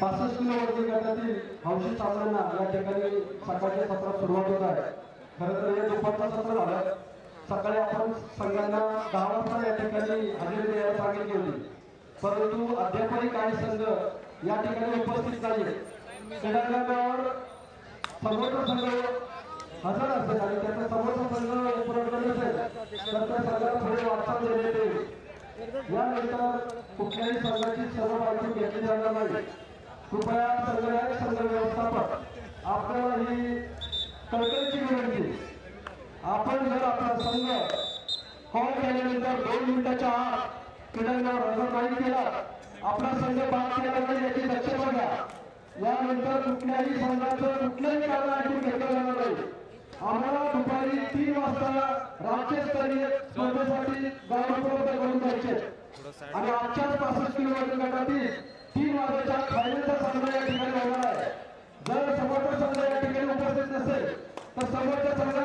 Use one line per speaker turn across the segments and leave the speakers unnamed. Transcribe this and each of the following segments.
पासष्ट किलो वजनी गटातील हौशी सामन्यांना या ठिकाणी सकाळच्या सत्रात सुरुवात होत आहे. खरं तर हे दुपारचं सत्र झालं. सकाळी आपण संघांना दहा वाजता या ठिकाणी हजेरी द्यायला सांगितली होती. परंतु अद्यापही काही संघ या ठिकाणी उपस्थित नाही. क्रीडांगणावर समोरचा संघ हजर असेल आणि त्याचा समोरचा संघ उपलब्ध नसेल तर त्या संघाला थोडी वाटचाल देण्यात येईल. यानंतर कुठल्याही संघाची सर्व माहिती घेतली जाणार नाही. कृपया संघटक संघ व्यवस्थापक आपल्याला ही कळकळीची विनंती. आपण जर आपला संघ कॉल केल्यानंतर दोन मिनिटाच्या आत क्रीडांगणावर हजर नाही केला आपला संघ बाद केला नाही याची दक्षता घ्या. यानंतर कुठल्याही संघाचं कुठल्याही कारणासाठी घेतलं जाणार नाही. आम्हाला दुपारी तीन वाजता राज्यस्तरीय स्पर्धेसाठी गाडी उपलब्ध करून द्यायचे आणि आजच्याच पासष्ट किलोमीटर गटातील तीन वाजेच्या फायनलचा सामना या ठिकाणी होणार आहे. जर समोरचा संघ या ठिकाणी उपस्थित नसेल तर समोरच्या संघ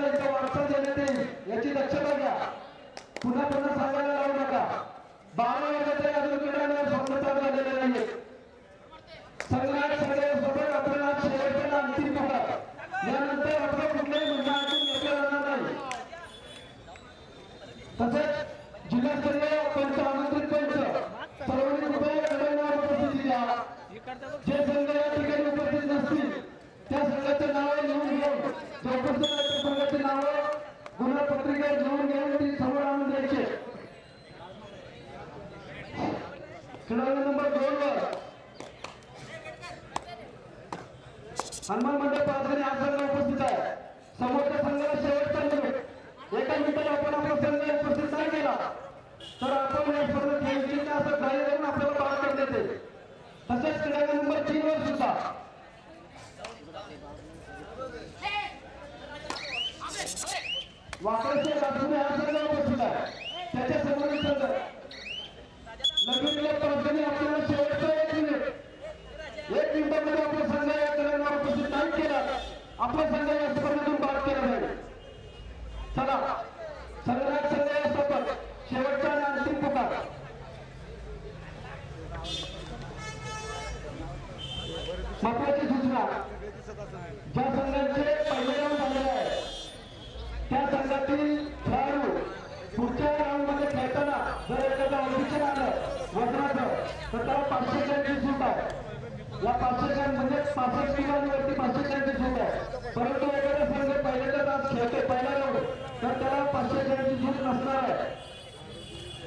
असणार आहे.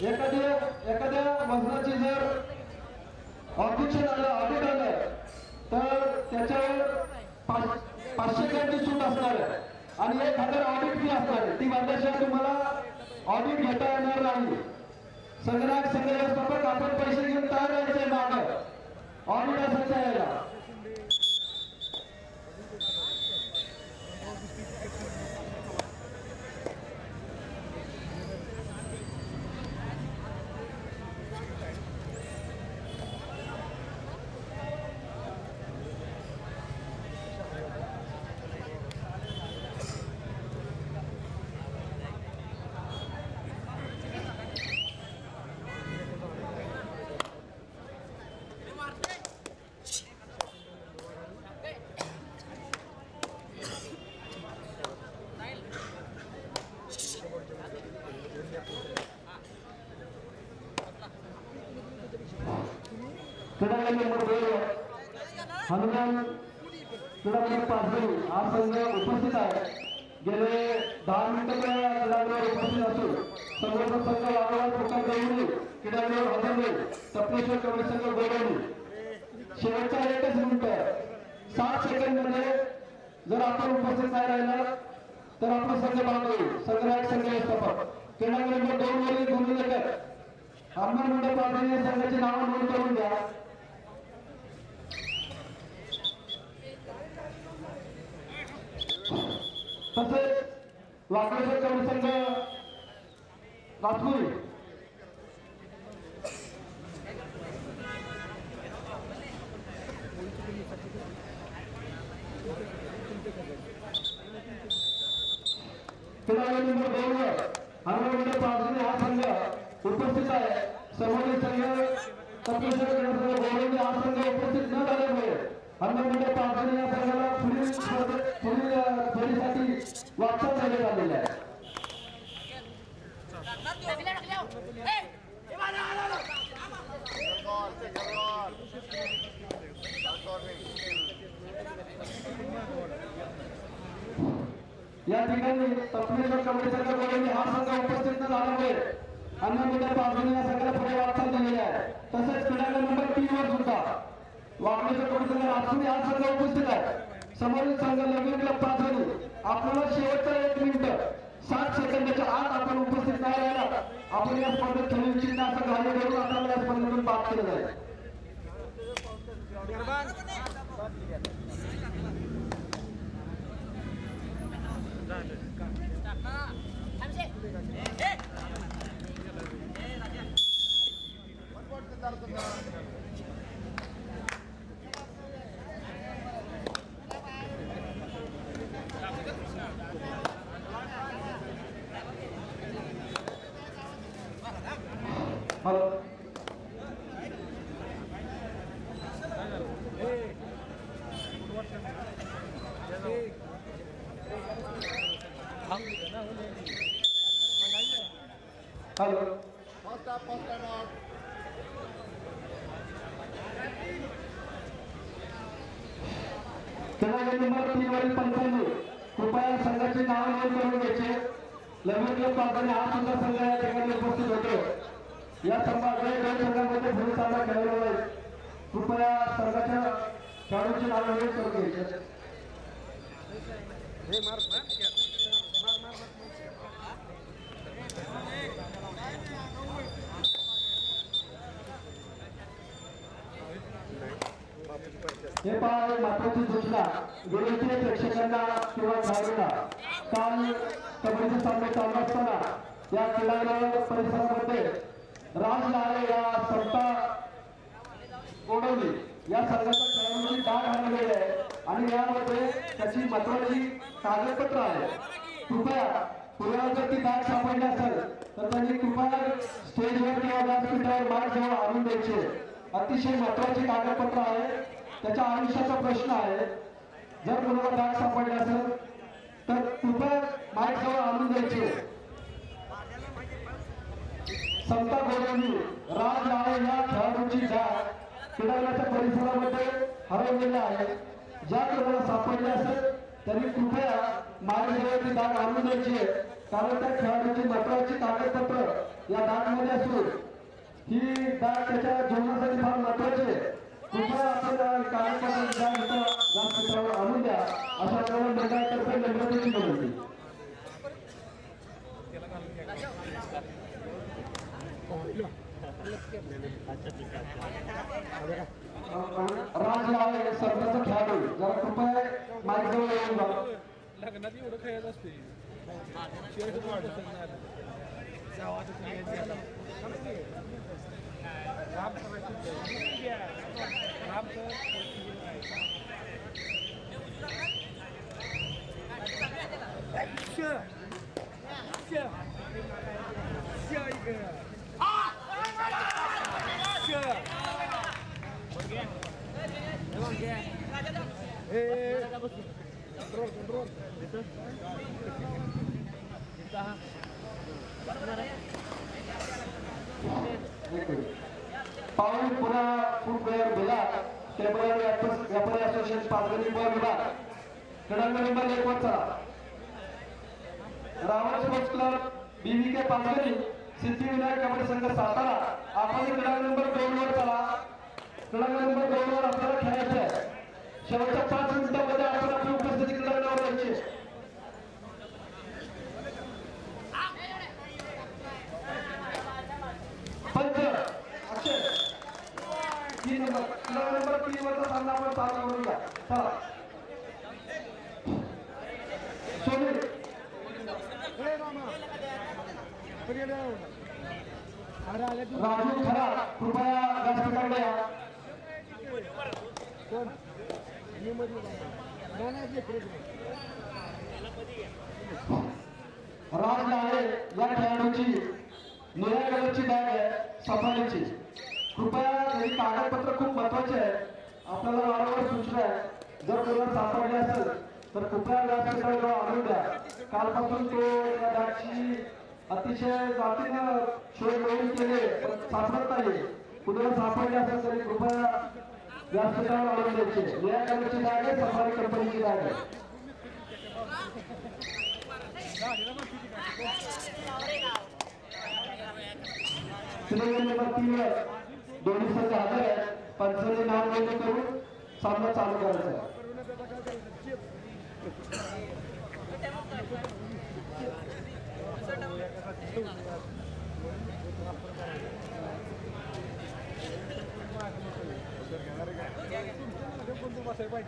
एखाद्या एखाद्या वजनाची जर ऑडिशन आलं ऑडिट आलं तर त्याच्यावर पाचशे टनची सूट असणार आहे. आणि एक हजार ऑडिट फी असणार आहे. ती भरल्याशिवाय तुम्हाला ऑडिट घेता येणार नाही. संग्राहक संघ व्यवस्थापक आपण पैसे घेऊन तयार राहायचे माग. ऑडिट असायचं यायला क्रीडा नंबर दोन हनुमान हा संघ उपस्थित आहे. गेले दहा मिनिटं क्रीडांगणावर उपस्थित असून समोरचा संघ वारंवार पुकार देऊन क्रीडांगणावर हजर नाही कबड्डी संघ शेवटचा एकच मिनिट सात सेकंडमध्ये जर आपण उपस्थित नाही राहिला तर आपण संघ बाद होईल. संघराज संघ व्यवस्थापक क्रीडांगण दोन वरील दोन्ही हनुमान मंडळ पाचगणी या नावं नोंद करून द्या तसेच वाकडेश्वर कवडी लातूर राजपुरी नंबर दोन वर हनुमान पाचगणी हा संघ उपस्थित आहे समोरील संघ या ठिकाणी तपनेश्वर कमिटी संघ बोलवली हा संघ उपस्थित न झाल्यामुळे अन्य मीडिया पासून या संघाला पुढे वाटचाल झालेली आहे तसेच क्रीडांगण नंबर तीन वर सुद्धा वाकडेश्वर कमिटी संघ राष्ट्रीय हा संघ उपस्थित आहे समोरील संघ नवीन क्लब पाचवणी आपल्याला शेवटचा एक मिनिट. सात सेकंदाच्या आत आपण उपस्थित नाही राहिला. आपण या स्पर्धेत खेळू इच्छित असं घालू करून आपल्याला या स्पर्धेतून बाद केलं जाईल. हॅलो खेळाडू नंबर तीन वरील पंचाण्णव कृपया संघाचे नाव नोंद करून घ्यायचे. लग्न पात्राने हा सुद्धा संघ या ठिकाणी उपस्थित होतो. या संघाकडे दोन संघांमध्ये पुढे सामना खेळलेला आहे. कृपया संघाच्या खेळाडूंची नाव नोंद करून घ्यायचे. हे पहा महत्वाची सूचना विनंती प्रेक्षकांना किंवा खेळाडूंना काल कबड्डीचे सामने चालू असताना या क्रीडांगण परिसरामध्ये राज लाळे या संता गोडवली या संघाच्या खेळाडूंची दाग आणलेली आहे. आणि यामध्ये त्याची महत्वाची कागदपत्र आहे. कृपया पुण्याला जर ती दाग सापडली असेल तर त्यांनी कृपया स्टेजवर किंवा व्यासपीठावर मार्ग जवळ आणून द्यायचे. अतिशय महत्वाची कागदपत्र आहे. त्याच्या आयुष्याचा प्रश्न आहे. जर कुणाला बॅग सापडले असेल तर कृपया माईक जवळ आणून द्यायचे. संता गोडवली राज आहे या खेळाडूंची जाग क्रीडांगणाच्या परिसरामध्ये हरवलेल्या आहे. ज्या कोणाला सापडले असेल त्यांनी कृपया मार्गदर्शक दाग आणून द्यायची. कारण त्या खेळाडूची महत्वाची कागदपत्र या दागमध्ये असून ही दाग त्याच्या जीवनासाठी फार महत्वाची आहे. कृपया आपण या कागदपत्र दाग इथं व्यासपीठावर आणून द्या. अशा प्रकारे मंडळातर्फे नम्रतेची विनंती राज लावे सरकारचा खेळाडू जरा कृपया माझ्याजवळ येऊन जा.
लग्नात एवढं खेळत असते. 射，射，射一个，啊，射，王杰，王杰，哎，kontrol kontrol itu kita mana ya
पाऊल पुन्हा खूप वेळ दिला टेबल व्यापारी असोसिएशन पाचगणी बॉल विभाग क्रीडांगण नंबर एक वर चला. Ravan sports club BV K Panchgani Siddhivinayak kabaddi संघ सातारा. आपण क्रीडांगण नंबर दोन वर चला. क्रीडांगण नंबर दोन वर आपल्याला खेळायचं आहे शेवटच्या पाच मिनिटांमध्ये आपण आपली उपस्थिती क्रीडांगणावर द्यायची आहे. पंच अक्षय तीन नंबर क्रीडा नंबर तीन आपण चालू. करूया चला राजू खरा कृपया व्यासपीठाकडे या.
कोण
राज लाळे या खेळाडूची निळ्या कलरची बॅग आहे सफारीची. कृपया ही कागदपत्र खूप महत्त्वाचे आहे. आपल्याला वारंवार सूचना आहे. जर कोणाला सापडले असेल तर कृपया व्यासपीठावर आणून द्या. कालपासून तो या बॅगची अतिशय जातीनं शोध मोहीम केले पण सापडत नाही. कुणाला सापडले असेल तरी कृपया व्यासपीठावर आणून द्यायचे निळ्या कलरची बॅग आहे सफारी कंपनीची बॅग आहे.
श्रेणी नंबर तीन दोन्ही संघ हजर आहेत पंचांनी नाव नोंदणी करून सामना चालू करायचा. आहे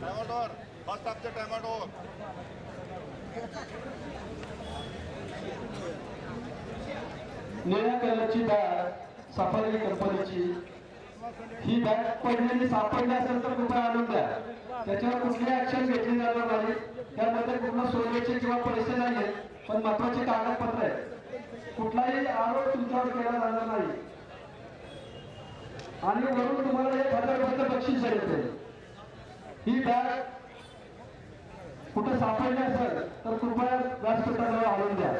टायमाटोर फर्स्ट हाफचे टायमाटोर
निळ्या कलरची बॅग सफारी कंपनीची. ही बॅग पडलेली सापडली असेल तर कृपया आणून द्या. त्याच्यावर कुठली ऍक्शन घेतली जाणार नाही. त्यामध्ये पूर्ण सोयीचे किंवा पैसे नाही पण महत्वाची कागदपत्र आहेत कुठलाही आरोप तुमच्यावर केला जाणार नाही. आणि वरून तुम्हाला एक हजार रुपयाचं बक्षीस येते ही बॅग कुठं सापडली असेल तर कृपया व्यासपीठाजवळ आणून द्या.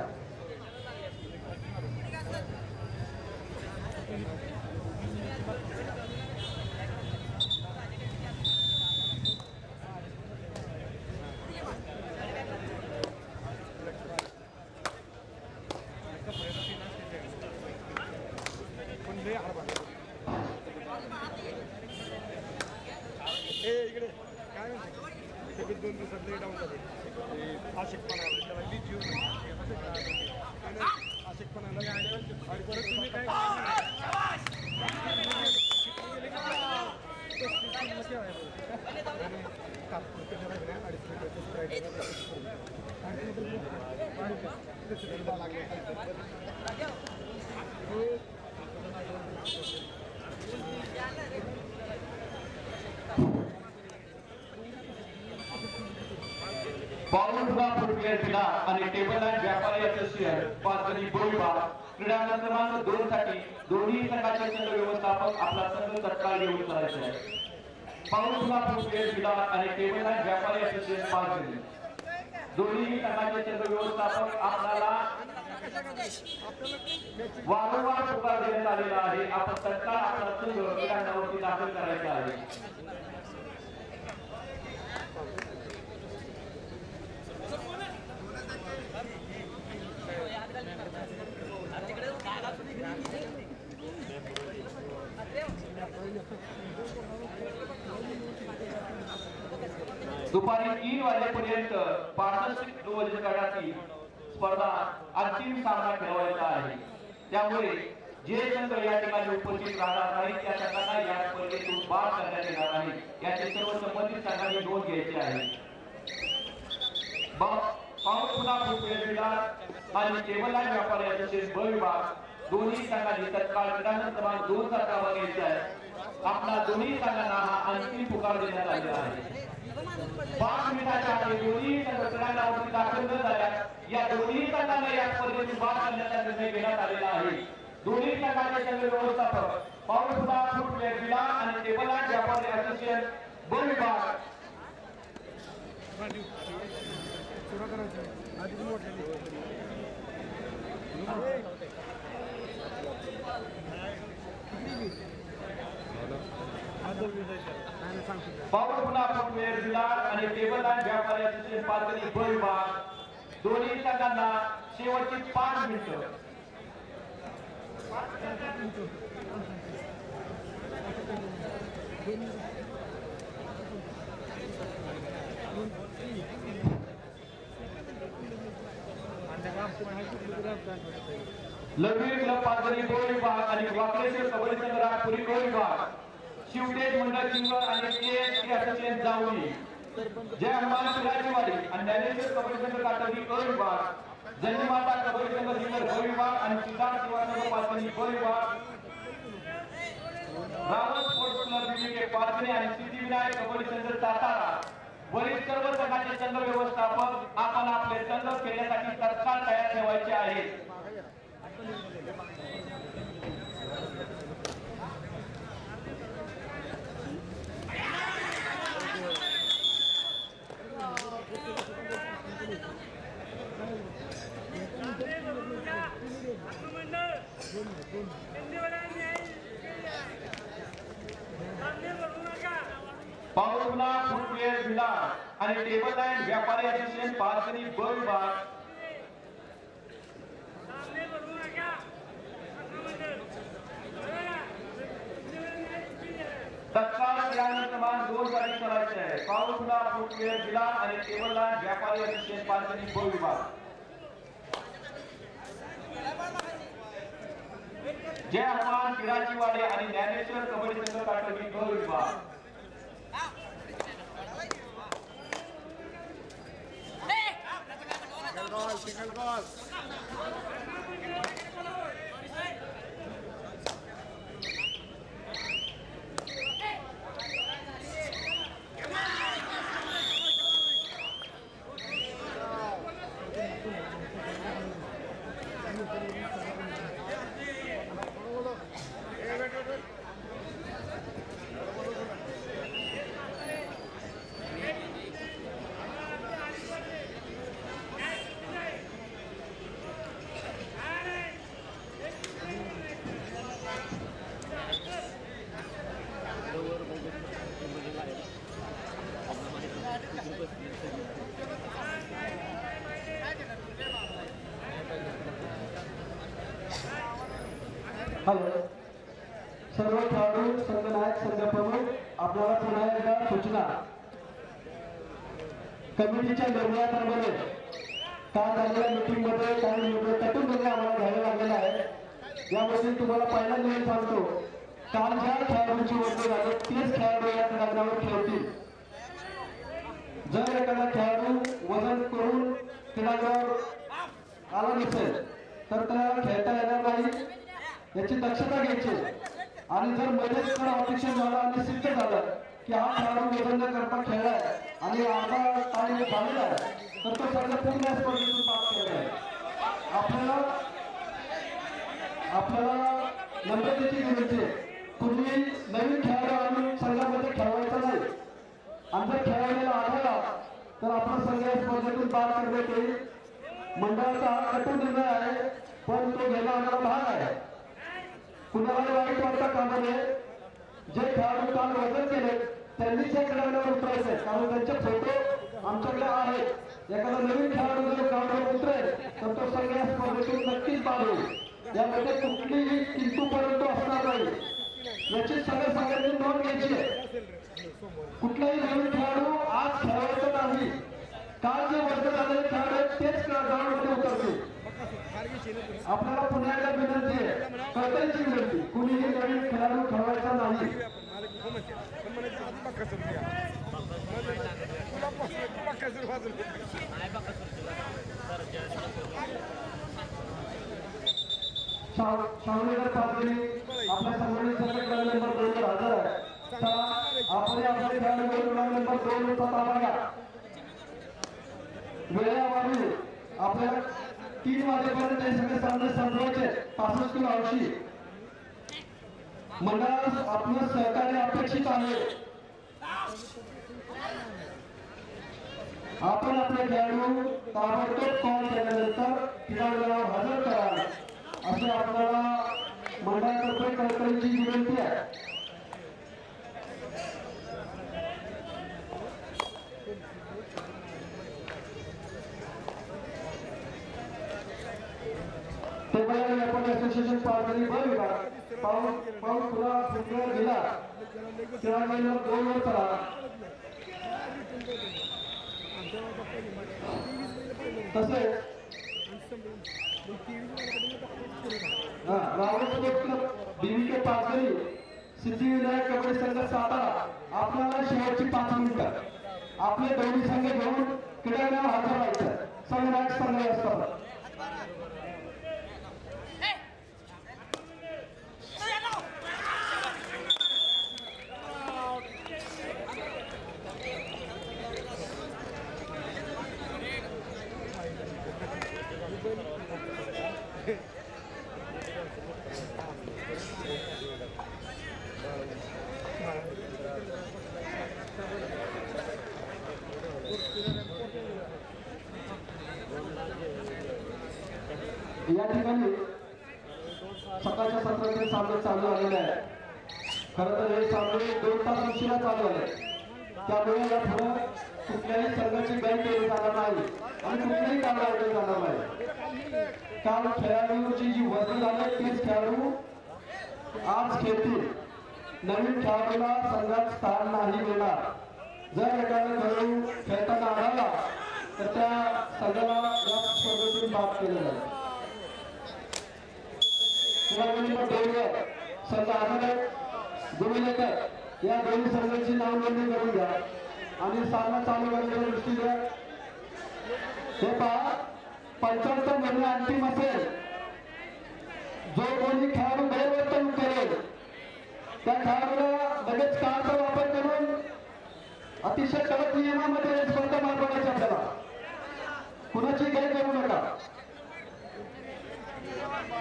Thank you.
बावनकुळा आणि टेबल अँड व्यापारी असोसिएशन पाचगणी गोळीबार क्रीडा क्रमांक दोन साठी दोन्ही संघाचे संघ व्यवस्थापक आपला संघ तत्काळ घेऊन करायचे आहे. बावनकुळा फुटवेअर क्रीडा आणि टेबल अँड व्यापारी असोसिएशन पाच पाचगणी दोन्ही संघाचे संघ व्यवस्थापक आपल्याला वारंवार पुकार देण्यात आलेला आहे. आपण तत्काळ आपला संघ क्रीडांवरती दाखल करायचा आहे. दुपारी तीन वाजेपर्यंत पासष्ट वजनगटाची स्पर्धा अंतिम सामना खेळवायचा आहे. त्यामुळे जे संघ या ठिकाणी उपस्थित राहणार नाही त्या संघांना या स्पर्धेतून बाद करण्यात येणार नाही याचे सर्व संबंधित संघांनी नोंद घ्यायची आहे. पाऊस पुन्हा फुटवेल आणि टेबल व्यापारी ब विभाग दोन्ही संघांनी तत्काळ क्रीडानंद क्रमांक दोन सहभाग घ्यायचा आहे. आपला दोन्ही संघांना हा अंतिम पुकार देण्यात आलेला आहे. पाच मिनिटाच्या आधी दोन्ही संघ क्रीडांगणावरती दाखल न झाल्यास या दोन्ही गटांना या स्पर्धेतून बाद करण्याचा निर्णय घेण्यात आलेला आहे. दोन्ही संघाचे संघ व्यवस्थापक पाऊस पुन्हा फुटवेल विला आणि टेबल लाईन व्यापारी असोसिएशन ब विभाग. बाबत पुन्हा आपण वेळ दिला आणि टेबल आणि व्यापारी पातळी पाचगणी ब विभाग दोन्ही संघांना शेवटची पाच मिनिटं. लघवी क्लब पातळी ब विभाग आणि वाकडेश्वर कबड्डी संघ राजपुरी क विभाग शिवडे मंडळ सिंगर आणि K S T Jai Hanuman शिराजीवाडी आणि ज्ञानेश्वर कबड्डी संघ काटवी क विभाग जन्ममाता कबड्डी संघ सिंगर ब विभाग आणि सुधार सेवा संघ पाचगणी ब विभाग रावण स्पोर्ट्स क्लब विभाग पाचगणी आणि सिद्धिविनायक कबड्डी संघ सातारा. वरील सर्व संघाचे संघ व्यवस्थापक आपण आपले संघ खेळण्यासाठी तत्काळ तयार ठेवायचे आहे પાઉલના ફૂટવેર વિલા અને ટેબલ લાઇન વેપારી એસોસિએશન પાર્કની બ તત્કાલ ધ્યાન ક્રમાંક દોર જારી કરાય છે. પાઉલના ફૂટવેર વિલા અને ટેબલ લાઇન વેપારી એસોસિએશન પાર્કની બ जय हनुमान क्रीडाची वाडे आणि ज्ञानेश्वर कबड्डी संघ काटोली ब विभाग.
सिंगल बॉल सिंगल बॉल
झालं. सर्व खेळाडू संघनायक संघ प्रमुख आपल्याला पुन्हा एकदा सूचना. कमिटीच्या निर्णयाप्रमाणे काल झालेल्या मीटिंगमध्ये काही निर्णय कठोर निर्णय आम्हाला घ्यायला लागलेला आहे यामध्ये तुम्हाला पहिला निर्णय सांगतो. काल ज्या खेळाडूंची वर्ग झाली तेच खेळाडू या मैदानावर खेळतील. जर एखादा खेळाडू वजन करून क्रीडांगणावर आला नसेल तर त्याला खेळता येणार नाही. याची दक्षता घ्यायची. आणि जर मध्येच जर ऑपरेशन झालं आणि सिद्ध झालं की हा खेळाडू वजन करता खेळलाय आणि अर्धा टाइम झालेला आहे तर तो सगळं पूर्ण स्पर्धेतून पास केलेला आहे. आपल्याला आपल्याला नम्रतेची विनंती तुम्ही नवीन खेळाडू आणून संघामध्ये खेळवायचा नाही. आणि जर खेळायला आढळला तर आपण सगळ्या स्पर्धेतून पार करण्यात येईल. मंडळाचा हा कठोर निर्णय आहे पण तो घेणं आम्हाला भाग आहे. कुणाला वाईट वाटता कामा नये जे खेळाडू काल वजन केले त्यांनी त्या खेळाडूवर उतरायचं आहे कारण त्यांचे फोटो आमच्याकडे आहेत. एखादा नवीन खेळाडू जर ग्राउंडवर उतरेल तर तो सगळ्या स्पर्धेतून नक्कीच बाद होईल यामध्ये कुठलीही किंतू परंतु असणार नाही. याची सगळ्या सगळ्यांनी नोंद घ्यायची आहे. कुठलाही नवीन खेळाडू आज खेळायचा नाही. काल जे वर्ग झालेले खेळाडू आहेत तेच ग्राउंडमध्ये उतरतील. आपल्याला पुन्हा एकदा विनंती आहे कळकळीची विनंती कुणीही नवीन खेळाडू खेळवायचा नाही. शावणीकर पाटील आपल्या संघटनेचा क्रमांक नंबर दोन वर हजर आहे. तर आपण आपल्या खेळाडू नंबर दोन वर पता बघा वेळेअभावी आपल्याला तीन वाजेपर्यंत हे सगळे सामने संपवायचे. पासष्ट किलो औषधी मंडळाला आपलं सहकार्य अपेक्षित आहे. आपण आपले खेळाडू ताबडतोब कॉल केल्यानंतर क्रीडांगणावर हजर कराल. असे आपल्याला मंडळातर्फे कळकळीची विनंती आहे. टेबल व्यापारी असोसिएशन पालघरी ब विभाग पाऊस पाऊस दिला दोन वर करा तसेच हा, रावण स्पोर्ट्स सिद्धिविनायक कबड्डी संघ सातारा. आपल्याला शेवटची पाच मिनिटं. आपले दोन्ही संघ घेऊन क्रीडांगणावर हजर व्हायचं संघनायक संघ असतात या ठिकाणी सकाळच्या सत्राचे सामने चालू झालेले आहे. खरं तर हे सामने दोन तास उशिरा चालू आहे त्यामुळे या पुढं कुठल्याही संघाची बँक केली जाणार नाही आणि कुठल्याही कारवाई केली जाणार नाही. काल खेळाडूंची जी वजन झाली तीच खेळाडू आज खेळतील. नवीन खेळाडूला संघात स्थान नाही मिळणार. जर एखादा खेळाडू खेळताना आढळला तर त्या संघाला या स्पर्धेतून बाद केले जाईल. शिवाजी देवगर संत आधार गोविंदकर या दोन्ही संघांची नाव नोंदणी करून घ्या. आणि सामना चालू करण्याच्या द्या हे पहा पंचाहत्तर महिने अंतिम असेल. जो कोणी खेळाडू गैरवर्तन करेल त्या खेळाडूला लगेच काळाचा वापर करून अतिशय कडक नियमामध्ये स्पर्धा पार पाडायची आपल्याला कुणाची गैर करू नका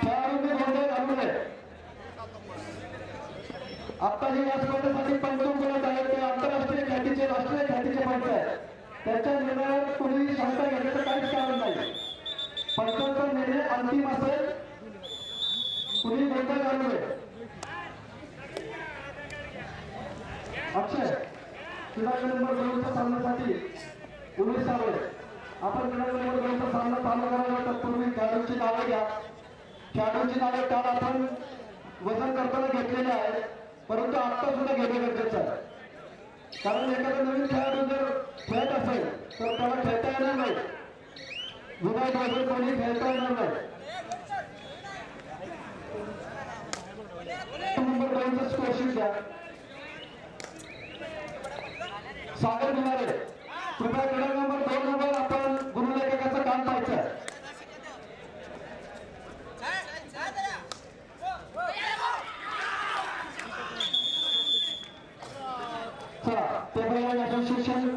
खेळाडूंनी गोंधळ घालू नये आता जे या स्पर्धेसाठी पंचम बोलत आहेत. ते आंतरराष्ट्रीय घाटीचे राष्ट्रीय घाटीचे पंच आहेत. त्याच्या निर्णयावर कोणी शंका घेण्याचं काहीच कारण नाही. पंचांचा निर्णय अंतिम असेल. कुणी गोंधळ घालू नये अक्षय क्रीडा नंबर दोनच्या सामन्यासाठी उमेश सावळे. आपण क्रीडा नंबर दोनचा सामना चालू करायला तत्पूर्वी खेळाडूंची नावे घ्या. खेळाडूंची नावे काल आपण वजन करताना घेतलेली आहेत. परंतु आता सुद्धा घेणं गरजेचं आहे. कारण एखादा नवीन खेळाडू जर खेळत असेल तर त्याला खेळता येणार नाही. विनायक वजन कोणी खेळता येणार नाही. नंबर दोनचा स्कोर द्या सागर मिळाले कृपया क्रीडा नंबर दोन नंबर आपण गुरुलेखकाचं काम पाहायचं आहे चला टेबल असोसिएशन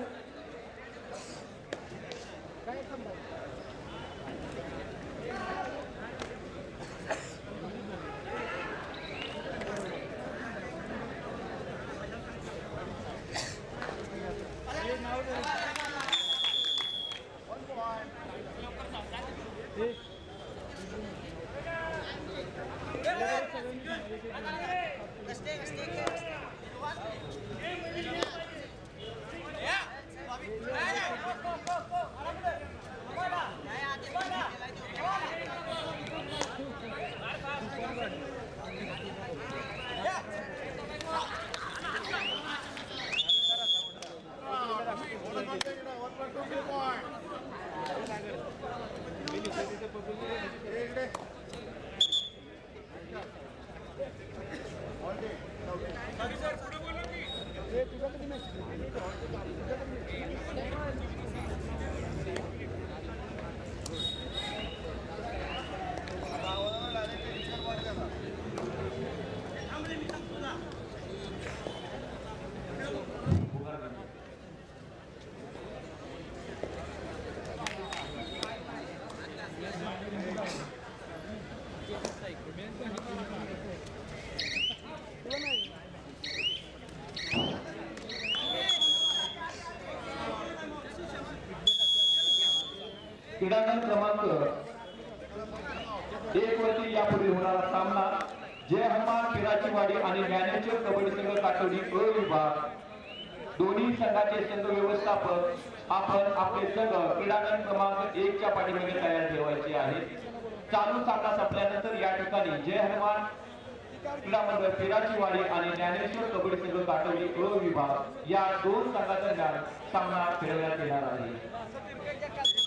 क्रीडांगण क्रमांक एक वरती यापूर्वी होणारा सामना जय हनुमान पिराची वाडी आणि ज्ञानेश्वर कबड्डी संघ काठवडी अ विभाग दोन्ही संघाचे संघ व्यवस्थापक आपण आपले संघ क्रीडांगण क्रमांक एक च्या पाठीमागे तयार ठेवायचे आहे चालू सामना संपल्यानंतर या ठिकाणी जय हनुमान क्रीडा मंडळ पिराची वाडी आणि ज्ञानेश्वर कबड्डी संघ काटोली अ विभाग. या दोन संघादरम्यान सामना खेळवण्यात येणार आहे.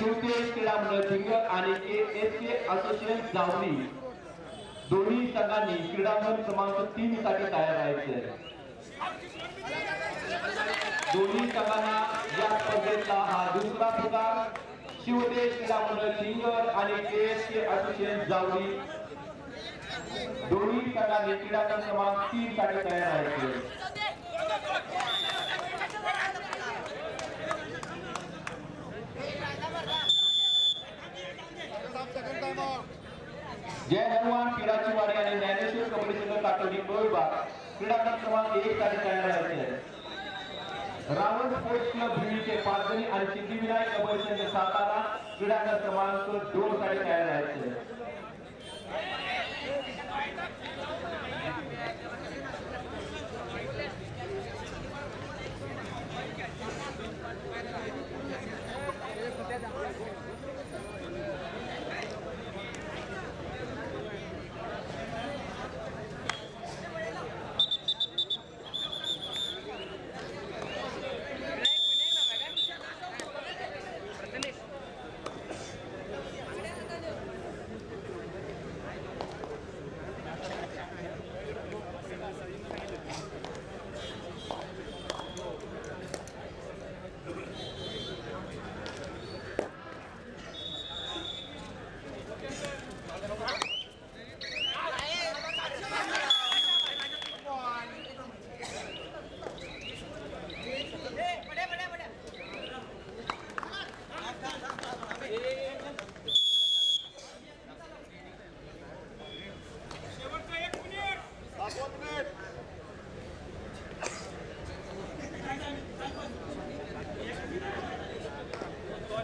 शिवतेज क्रीडा मंडळ फिंगर आणि एस के असोसिएशन जावली दोन्ही संघांनी क्रीडांगण क्रमांक तीन साठी तयार राहायचे. दोन्ही संघांना या स्पर्धेतला हा दुसरा प्रकार शिवतेज क्रीडा मंडळ फिंगर आणि एस के असोसिएशन जावली दोन्ही संघांनी क्रीडांगण क्रमांक तीन साठी तयार राहायचे.
जय हनुमान क्रीडाची वाडी आणि ज्ञानेश्वर कबड्डी संघ काटोली ब विभाग क्रीडांगण क्रमांक एक तारीख तयार आहे रावण स्पोर्ट्स क्लब भिवडीचे पाच जणी आणि सिद्धिविनायक कबड्डी संघ सातारा क्रीडांगण क्रमांक दोन साठी तयार राहायचे आहे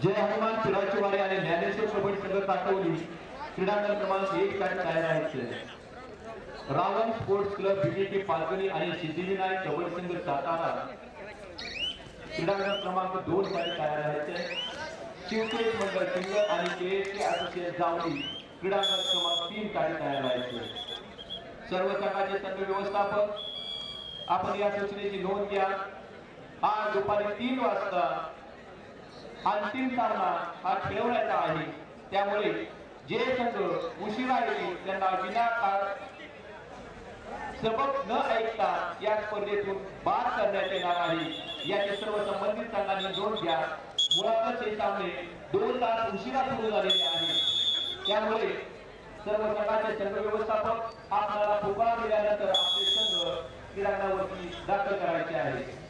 जय हनुमान पिराची वाडी आणि ज्ञानेश्वर कबड्डी संघ काटवली क्रीडांगण क्रमांक एक साठी तयार आहेत. रावण स्पोर्ट्स क्लब बीटीटी पालकणी आणि सिद्धिविनायक कबड्डी संघ सातारा क्रीडांगण क्रमांक दोन साठी तयार आहेत. शिवकेश मंडळ सिंग आणि केएसके असोसिएट जावली क्रीडांगण क्रमांक तीन साठी तयार आहेत. सर्व संघाचे संघ व्यवस्थापक आपण या सूचनेची नोंद घ्या. आज दुपारी तीन वाजता अंतिम सामना हा ठेवण्याचा आहे. त्यामुळे जे संघ उशिरा येतील त्यांना विनाकार सबक न ऐकता या स्पर्धेतून बाद करण्यात येणार आहे. याचे सर्व संबंधित संघांनी नोंद घ्या मुळातच हे सामने दोन तास उशिरा सुरू झालेले आहे. त्यामुळे सर्व संघाचे संघ व्यवस्थापक आपल्याला पुकार दिल्यानंतर आपले संघ क्रीडांगणावरती दाखल करायचे आहे.